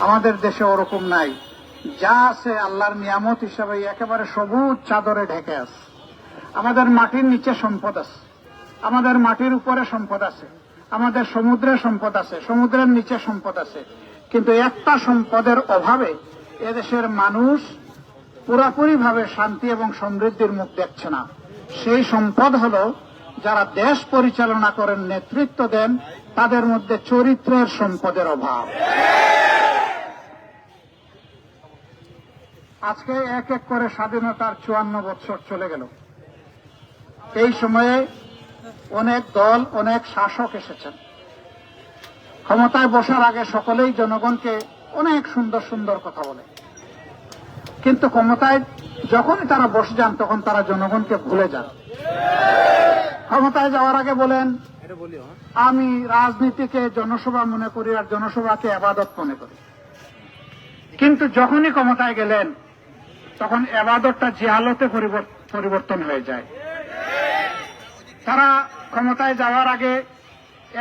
আমাদের দেশে ওরকম নাই। যা আছে আল্লাহর নিয়ামত হিসাবে একেবারে সবুজ চাদরে ঢেকে আছে। আমাদের মাটির নিচে সম্পদ আছে। আমাদের মাটির উপরে সম্পদ আছে। আমাদের সমুদ্রে সম্পদ আছে। সমুদ্রের নিচে সম্পদ আছে। কিন্তু একটা সম্পদের অভাবে এদেশের মানুষ পুরাপুরি ভাবে শান্তি এবং সমৃদ্ধির মুখ দেখছে না। সেই সম্পদ হল যারা দেশ পরিচালনা করেন, নেতৃত্ব দেন, তাদের মধ্যে চরিত্রের সম্পদের অভাব। আজকে এক এক করে স্বাধীনতার চুয়ান্ন বছর চলে গেল। এই সময়ে অনেক দল, অনেক শাসক এসেছেন। ক্ষমতায় বসার আগে সকলেই জনগণকে অনেক সুন্দর সুন্দর কথা বলে। কিন্তু ক্ষমতায় যখনই তারা বসে যান, তখন তারা জনগণকে ভুলে যান। ক্ষমতায় যাওয়ার আগে বলেন, আমি রাজনীতিকে জনসভা মনে করি আর জনসভাকে আবাদত মনে করি। কিন্তু যখনই ক্ষমতায় গেলেন তখন এবাদতটা জিয়ালতে পরিবর্তন হয়ে যায়। তারা ক্ষমতায় যাওয়ার আগে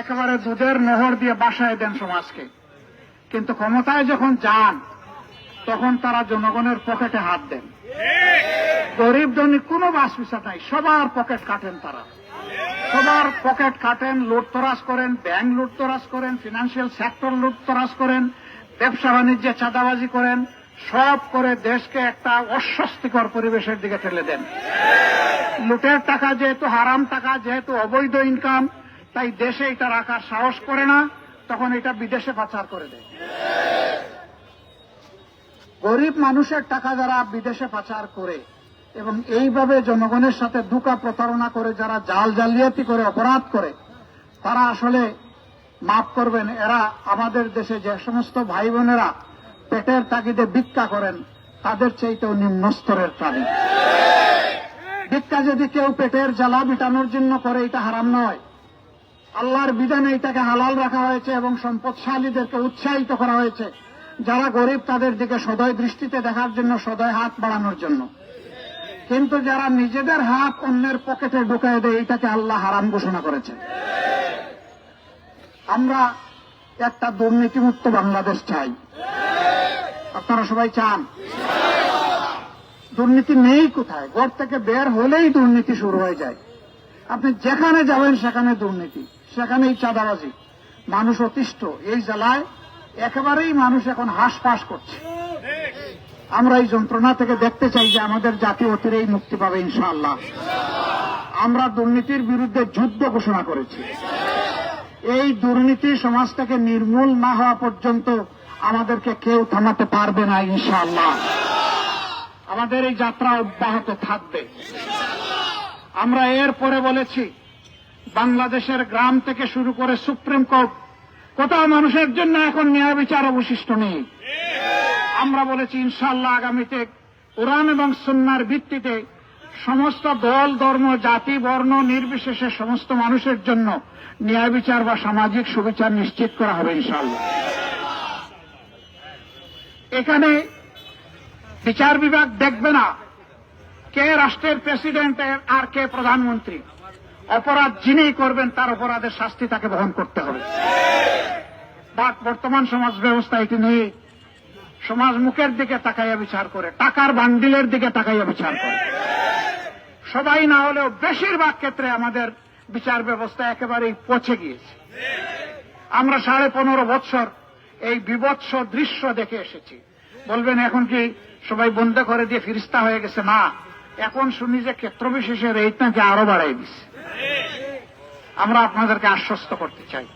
একেবারে দুধের নহর দিয়ে বাসায় দেন সমাজকে। কিন্তু ক্ষমতায় যখন যান, তখন তারা জনগণের পকেটে হাত দেন। গরিব ধনী কোনো বাস বিচার নাই, সবার পকেট কাটেন তারা। সবার পকেট কাটেন, লুটতরাজ করেন, ব্যাংক লুটতরাজ করেন, ফিনান্সিয়াল সেক্টর লুটতরাজ করেন, ব্যবসা বাণিজ্যে চাঁদাবাজি করেন। সব করে দেশকে একটা অস্বস্তিকর পরিবেশের দিকে ঠেলে দেন। লুটের টাকা যেহেতু হারাম টাকা, যেহেতু অবৈধ ইনকাম তাই দেশে এটা রাখার সাহস করে না, তখন এটা বিদেশে পাচার করে দেয়। গরিব মানুষের টাকা যারা বিদেশে পাচার করে, এবং এইভাবে জনগণের সাথে দুকা প্রতারণা করে, যারা জাল জালিয়াতি করে, অপরাধ করে, তারা আসলে মাফ করবেন, এরা আমাদের দেশে যে সমস্ত ভাই বোনেরা পেটের তাগিদে ভিক্ষা করেন, তাদের চাইতেও নিম্ন স্তরের প্রাণী। ভিক্ষা যদি কেউ পেটের জ্বালা মিটানোর জন্য করে, এটা হারাম নয়। আল্লাহর বিধানে এটাকে হালাল রাখা হয়েছে এবং সম্পদশালীদেরকে উৎসাহিত করা হয়েছে। যারা গরিব, তাদের দিকে সদয় দৃষ্টিতে দেখার জন্য, সদয় হাত বাড়ানোর জন্য। কিন্তু যারা নিজেদের হাত অন্যের পকেটে ঢুকায় দেয়, এটাকে আল্লাহ হারাম ঘোষণা করেছে। আমরা একটা দুর্নীতিমুক্ত বাংলাদেশ চাই। আপনারা সবাই চান? দুর্নীতি নেই কোথায়? ঘর থেকে বের হলেই দুর্নীতি শুরু হয়ে যায়। আপনি যেখানে যাবেন, সেখানে দুর্নীতি। সেখানেই চাঁদাবাজি। মানুষ অতিষ্ঠ। এই জেলায় একেবারেই মানুষ এখন হাঁসফাঁস করছে। আমরা এই যন্ত্রণা থেকে দেখতে চাই যে আমাদের জাতি অতিরেই মুক্তি পাবে, ইনশাআল্লাহ। আমরা দুর্নীতির বিরুদ্ধে যুদ্ধ ঘোষণা করেছি। এই দুর্নীতি সমাজ থেকে নির্মূল না হওয়া পর্যন্ত আমাদেরকে কেউ থামাতে পারবে না, ইনশাআল্লাহ। আমাদের এই যাত্রা অব্যাহত থাকবে। আমরা এর পরে বলেছি, বাংলাদেশের গ্রাম থেকে শুরু করে সুপ্রিম কোর্ট, কোথাও মানুষের জন্য এখন ন্যায় বিচার অবশিষ্ট নেই। আমরা বলেছি ইনশাল্লাহ আগামীতে কোরআন এবং সন্ন্যার ভিত্তিতে সমস্ত দল, ধর্ম, জাতি, বর্ণ, নির্বিশেষে সমস্ত মানুষের জন্য ন্যায় বিচার বা সামাজিক সুবিচার নিশ্চিত করা হবে ইনশাল্লাহ এখানে বিচার বিভাগ দেখবে না কে রাষ্ট্রের প্রেসিডেন্ট আর কে প্রধানমন্ত্রী। অপরাধ যিনি করবেন, তার অপরাধের শাস্তি তাকে বহন করতে হবে। বাট বর্তমান সমাজ ব্যবস্থা এটি নেই সমাজ মুখের দিকে তাকাইয়া বিচার করে, টাকার বান্ডিলের দিকে তাকাইয়া বিচার করে। সবাই না হলেও বেশিরভাগ ক্ষেত্রে আমাদের বিচার ব্যবস্থা একেবারেই পচে গিয়েছে। আমরা সাড়ে পনেরো বৎসর এই বিভৎস দৃশ্য দেখে এসেছি। বলবেন, এখন কি সবাই বন্ধ করে দিয়ে ফিরিস্তা হয়ে গেছে? না, এখন শুনি যে ক্ষেত্র বিশেষে নাকি আরও বাড়াই দিচ্ছে আমরা আপনাদেরকে আশ্বস্ত করতে চাই।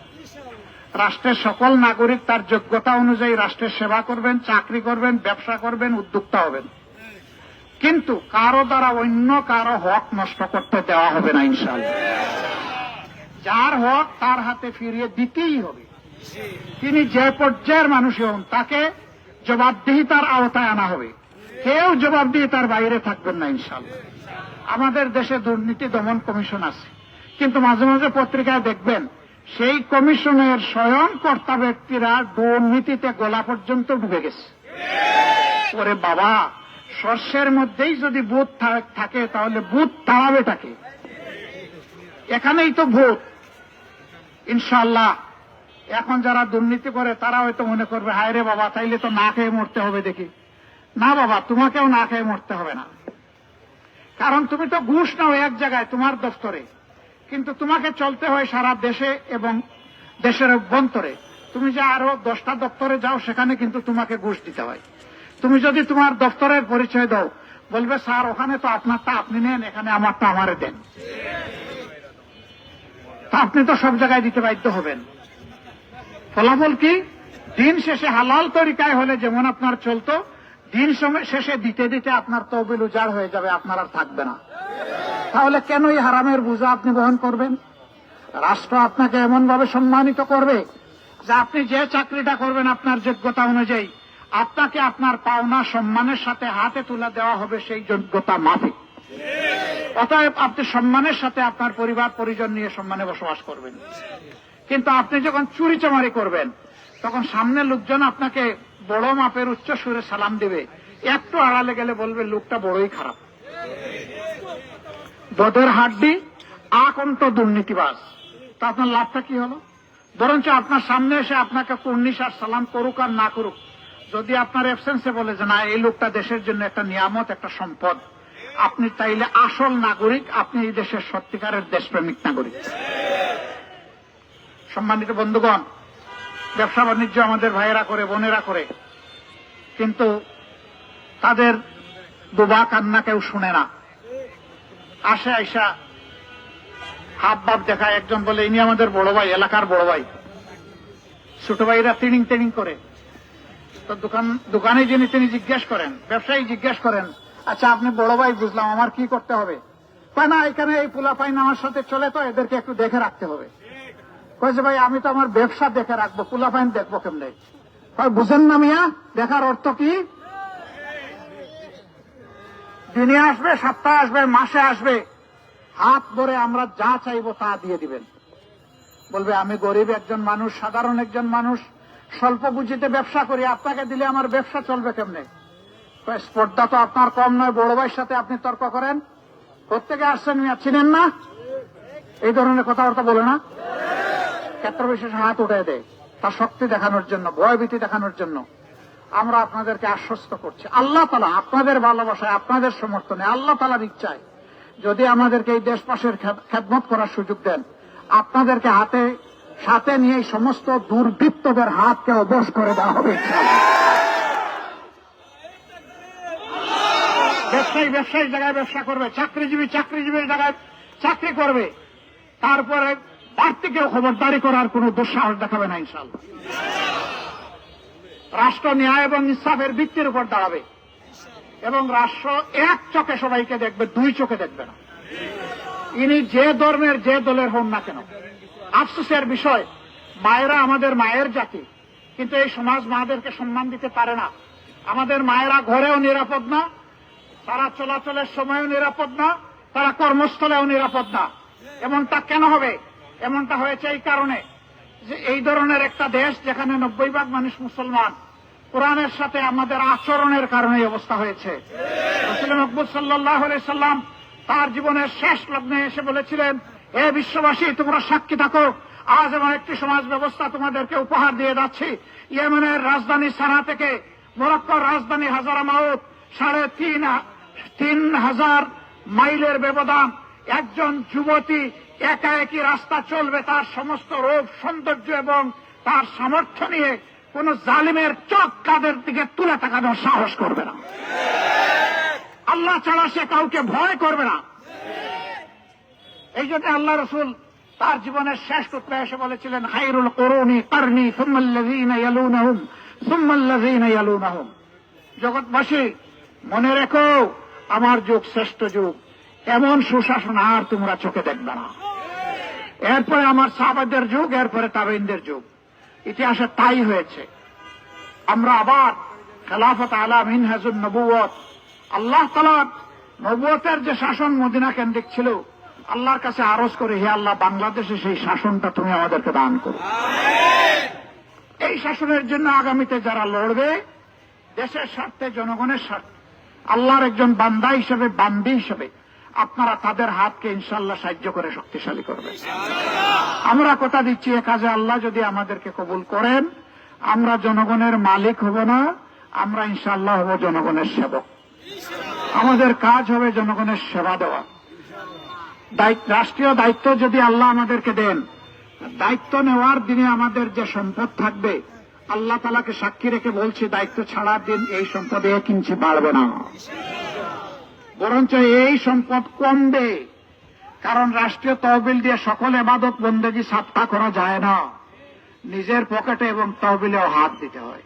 রাষ্ট্রের সকল নাগরিক তার যোগ্যতা অনুযায়ী রাষ্ট্রের সেবা করবেন, চাকরি করবেন, ব্যবসা করবেন, উদ্যোক্তা হবেন। কিন্তু কারও দ্বারা অন্য কারও হক নষ্ট করতে দেওয়া হবে না ইনশাল্লাহ যার হক তার হাতে ফিরিয়ে দিতেই হবে। তিনি যে পর্যায়ের মানুষই হন, তাকে জবাবদিহিতার আওতায় আনা হবে। কেউ জবাবদিহিতার বাইরে থাকবেন না ইনশাল্লাহ আমাদের দেশে দুর্নীতি দমন কমিশন আছে। কিন্তু মাঝে মাঝে পত্রিকায় দেখবেন, সেই কমিশনের স্বয়ং কর্তা ব্যক্তিরা দুর্নীতিতে গোলা পর্যন্ত ডুবে গেছে। ওরে বাবা, শস্যের মধ্যেই যদি ভূত থা- থাকে, তাহলে বুথ ভূত তাড়াবেটাকে এখানেই তো ভূত। ইনশাল্লাহ এখন যারা দুর্নীতি করে, তারা হয়তো মনে করবে, হায় রে বাবা, তাইলে তো না খেয়ে মরতে হবে দেখি। না বাবা, তোমাকেও না খেয়ে মরতে হবে না। কারণ তুমি তো ঘুষ নাও এক জায়গায়, তোমার দফতরে। কিন্তু তোমাকে চলতে হয় সারা দেশে এবং দেশের অভ্যন্তরে। তুমি যে আরও দশটা দপ্তরে যাও, সেখানে কিন্তু তোমাকে ঘুষ দিতে হয়। তুমি যদি তোমার দপ্তরের পরিচয় দাও, বলবে, স্যার, ওখানে তো আপনারটা আপনি নেন, এখানে আমারটা আমারে দেন। আপনি তো সব জায়গায় দিতে বাধ্য হবেন। ফলাফল কি? দিন শেষে হালাল তরিকায় হলে যেমন আপনার চলতো, দিন সময় শেষে দিতে দিতে আপনার তহবিল উজাড় হয়ে যাবে, আপনার আর থাকবে না। তাহলে কেন এই হারামের বোঝা আপনি বহন করবেন? রাষ্ট্র আপনাকে এমন ভাবে সম্মানিত করবে যে আপনি যে চাকরিটা করবেন আপনার যোগ্যতা অনুযায়ী, আপনাকে আপনার পাওনা সম্মানের সাথে হাতে তুলে দেওয়া হবে সেই যোগ্যতা মাফিক। অতএব আপনি সম্মানের সাথে আপনার পরিবার পরিজন নিয়ে সম্মানে বসবাস করবেন। কিন্তু আপনি যখন চুরি চামারি করবেন, তখন সামনে লোকজন আপনাকে বড় মাপের উচ্চ সুরে সালাম দেবে। একটু আড়ালে গেলে বলবে, লোকটা বড়ই খারাপ। বদের হাড্ডি আকন্ত দুর্নীতিবাজ। তা আপনার লাভটা কি হলো? বরঞ্চ আপনার সামনে এসে আপনাকে কুর্নিশ আর সালাম করুক আর না করুক, যদি আপনার অ্যাবসেন্সে বলে যে, না, এই লোকটা দেশের জন্য একটা নিয়ামত, একটা সম্পদ। আপনি তাইলে আসল নাগরিক, আপনি এই দেশের সত্যিকারের দেশপ্রেমিক নাগরিক। সম্মানিত বন্ধুগণ, ব্যবসা বাণিজ্য আমাদের ভাইয়েরা করে, বোনেরা করে, কিন্তু তাদের দুবা কান্না কেউ শুনে না। আসে, আইসা হাব বাপ দেখায় একজন বলে, ইনি আমাদের বড় ভাই, এলাকার বড় ভাই। ছোট ভাইরা তিনিং তিনিং করে। তো দোকান, দোকানে যিনি তিনি জিজ্ঞেস করেন, ব্যবসায়ী জিজ্ঞেস করেন আচ্ছা আপনি বড় ভাই বুঝলাম, আমার কি করতে হবে? না, এখানে এই পোলা পাইন আমার সাথে চলে, তো এদেরকে একটু দেখে রাখতে হবে। কয়েছে ভাই, আমি তো আমার ব্যবসা দেখে রাখব পোলা পাইন দেখব কেমনে? বুঝেন না মিয়া, দেখার অর্থ কি? দিনে আসবে, সপ্তাহে আসবে, মাসে আসবে। হাত ধরে আমরা যা চাইব তা দিয়ে দিবেন। বলবে, আমি গরিব একজন মানুষ, সাধারণ একজন মানুষ, স্বল্প পুঁজিতে ব্যবসা করি, আপনাকে দিলে আমার ব্যবসা চলবে কেমনে? স্পর্ধা তো আপনার কম নয়, বড় ভাইয়ের সাথে আপনি তর্ক করেন। প্রত্যেকে আসছেন মিয়া, চিনেন না? এই ধরনের কথাবার্তা বলে না? ক্ষেত্র বিশেষ হাত উঠে দেয়। তার শক্তি দেখানোর জন্য, ভয়ভীতি দেখানোর জন্য আমরা আপনাদেরকে আশ্বস্ত করছি। আল্লাহ তালা আপনাদের ভালোবাসায়, আপনাদের সমর্থনে, আল্লাহ তালার ইচ্ছায় যদি আমাদেরকে এই দেশবাসের খেদমত করার সুযোগ দেন, আপনাদেরকে হাতে, সাথে নিয়ে সমস্ত দুর্বৃত্তদের হাতকে অবশ করে দেওয়া হবে। ব্যবসায়ী ব্যবসায়ী জায়গায় ব্যবসা করবে, চাকরিজীবী, চাকরিজীবীর জায়গায় চাকরি করবে। তারপরে বাড়তি কেউ খবরদারি করার কোন দুঃসাহস দেখাবে না ইনশাল্লাহ রাষ্ট্র ন্যায় এবং ইনসাফের ভিত্তির উপর দাঁড়াবে। এবং রাষ্ট্র এক চোখে সবাইকে দেখবে, দুই চোখে দেখবে না। ইনি যে ধর্মের যে দলের হন না কেন। আফসোসের বিষয়, মায়েরা আমাদের মায়ের জাতি। কিন্তু এই সমাজ মাদেরকে সম্মান দিতে পারে না। আমাদের মায়েরা ঘরেও নিরাপদ না, তারা চলাচলের সময়ও নিরাপদ না, তারা কর্মস্থলেও নিরাপদ না। এমনটা কেন হবে? এমনটা হয়েছে এই কারণে যে এই ধরনের একটা দেশ যেখানে নব্বই ভাগ মানুষ মুসলমান, কোরআনের সাথে আমাদের আচরণের কারণে অবস্থা হয়েছে। রসুল মকবুল সাল্লাহ সাল্লাম তার জীবনের শেষ লগ্নে এসে বলেছিলেন এ বিশ্ববাসী, তোমরা সাক্ষী থাকো। আজ এমন একটি সমাজ ব্যবস্থা তোমাদেরকে উপহার দিয়ে যাচ্ছি। ইয়েমেনের রাজধানী সানা থেকে মরক্কোর রাজধানী হাজারা মাউত সাড়ে তিন তিন হাজার মাইলের ব্যবধান একজন যুবতী একা একই রাস্তা চলবে তার সমস্ত রূপ সৌন্দর্য এবং তার সামর্থ্য নিয়ে কোন জালিমের চোখ কাদের দিকে তুলে তাকানোর সাহস করবে না। আল্লাহ ছাড়া সে কাউকে ভয় করবে না। এই জন্য আল্লাহ রসুল তার জীবনের শেষ টুকরা এসে বলেছিলেন হাইরুল করুনি কারনি সুম্মাল্লাযীনা ইয়ালুনাহুম। জগৎবাসী, মনে রেখো, আমার যুগ শ্রেষ্ঠ যুগ। এমন সুশাসন আর তোমরা চোখে দেখবে না। এরপরে আমার সাহাবাদের যুগ এরপরে তাবেইনদের যুগ। ইতিহাসে তাই হয়েছে। আমরা আবার খেলাফত আলা মিনহাজুল নবুয়ত আল্লাহ তালার নবুয়তের যে শাসন মদিনা কেন্দ্রিক ছিল আল্লাহর কাছে আরজ করে হে আল্লাহ বাংলাদেশে সেই শাসনটা তুমি আমাদেরকে দান করো। এই শাসনের জন্য আগামীতে যারা লড়বে দেশের স্বার্থে জনগণের স্বার্থে আল্লাহর একজন বান্দা হিসেবে বান্দি হিসেবে আপনারা তাদের হাতকে ইনশাল্লাহ সাহায্য করে শক্তিশালী করবেন। আমরা কথা দিচ্ছি এ কাজে আল্লাহ যদি আমাদেরকে কবুল করেন আমরা জনগণের মালিক হব না আমরা ইনশাল্লাহ হব জনগণের সেবক। আমাদের কাজ হবে জনগণের সেবা দেওয়া। রাষ্ট্রীয় দায়িত্ব যদি আল্লাহ আমাদেরকে দেন দায়িত্ব নেওয়ার দিনে আমাদের যে সম্পদ থাকবে আল্লাহ তালাকে সাক্ষী রেখে বলছি দায়িত্ব ছাড়ার দিন এই সম্পদে এক ইঞ্চি বাড়বে না। বরঞ্চ এই সম্পদ কমবে। কারণ রাষ্ট্রীয় তহবিল দিয়ে সকল এবাদত বন্দেগী সাপ্তাহ করা যায় না। নিজের পকেটে এবং তহবিলেও হাত দিতে হয়।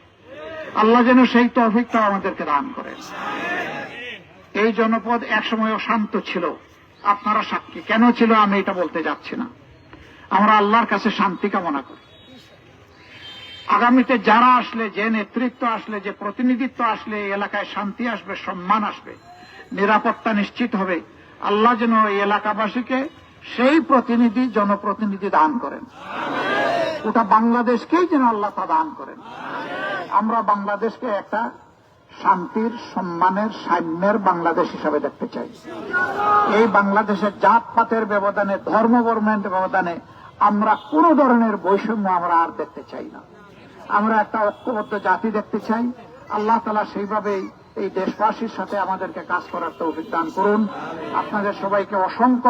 আল্লাহ যেন সেই তহবিকটা আমাদেরকে দান করেন। এই জনপদ একসময় শান্ত ছিল। আপনারা সাক্ষী। কেন ছিল আমি এটা বলতে যাচ্ছি না। আমরা আল্লাহর কাছে শান্তি কামনা করি। আগামীতে যারা আসলে, যে নেতৃত্ব আসলে, যে প্রতিনিধিত্ব আসলে এলাকায় শান্তি আসবে, সম্মান আসবে নিরাপত্তা নিশ্চিত হবে। আল্লাহ যেন এই এলাকাবাসীকে সেই প্রতিনিধি জনপ্রতিনিধি দান করেন। ওটা বাংলাদেশকেই যেন আল্লাহ তা দান করেন। আমরা বাংলাদেশকে একটা শান্তির সম্মানের সাম্যের বাংলাদেশ হিসাবে দেখতে চাই। এই বাংলাদেশের জাতপাতের ব্যবধানে ধর্ম বর্মের ব্যবধানে আমরা কোন ধরনের বৈষম্য আমরা আর দেখতে চাই না। আমরা একটা ঐক্যবদ্ধ জাতি দেখতে চাই। আল্লাহ তালা সেইভাবেই এই দেশবাসীর সাথে আমাদেরকে কাজ করার তৌফিক দান করুন। আপনাদের সবাইকে অসংখ্য